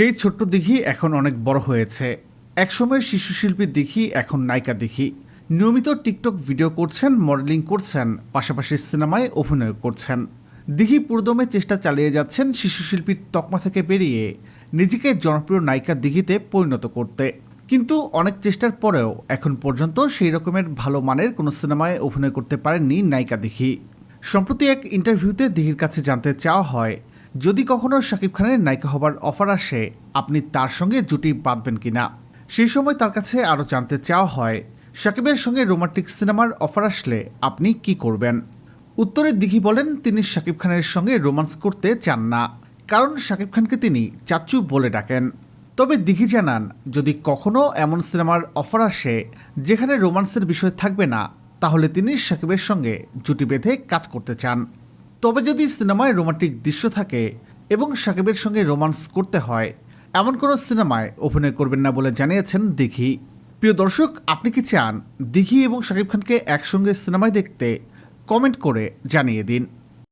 সেই ছোট্ট দিঘি এখন অনেক বড় হয়েছে। একসময়ের শিশু শিল্পী দিঘি, এখন নায়িকা দিঘি। নিয়মিত টিকটক ভিডিও করছেন, মডেলিং করছেন, পাশাপাশি সিনেমায় অভিনয় করছেন। দিঘি পুরোদমে চেষ্টা চালিয়ে যাচ্ছেন শিশু শিল্পীর তকমা থেকে বেরিয়ে, নিজেকে জনপ্রিয় নায়িকা দিঘিতে পরিণত করতে। কিন্তু অনেক চেষ্টার পরেও এখন পর্যন্ত সেই রকমের ভালো মানের কোনো সিনেমায় অভিনয় করতে পারেননি নায়িকা দিঘি। সম্প্রতি এক ইন্টারভিউতে দিঘির কাছে জানতে চাওয়া হয় যদি কখনো শাকিব খানের নায়িকা হবার অফার আসে, আপনি তার সঙ্গে জুটি বাঁধবেন কিনা? সেই সময় তার কাছে আরও জানতে চাওয়া হয়, শাকিবের সঙ্গে রোমান্টিক সিনেমার অফার আসলে আপনি কি করবেন? উত্তরে দিঘি বলেন, তিনি শাকিব খানের সঙ্গে রোমান্স করতে চান না, কারণ শাকিব খানকে তিনি চাচ্চু বলে ডাকেন। তবে দিঘি জানান, যদি কখনো এমন সিনেমার অফার আসে, যেখানে রোমান্সের বিষয় থাকবে না, তাহলে তিনি শাকিবের সঙ্গে জুটি বেঁধে কাজ করতে চান। তবে যদি সিনেমায় রোমান্টিক দৃশ্য থাকে এবং সাকিবের সঙ্গে রোমান্স করতে হয়, এমন কোনো সিনেমায় অভিনয় করবেন না বলে জানিয়েছেন দিঘি। প্রিয় দর্শক, আপনি কি চান দিঘি এবং শাকিব খানকে একসঙ্গে সিনেমায় দেখতে? কমেন্ট করে জানিয়ে দিন।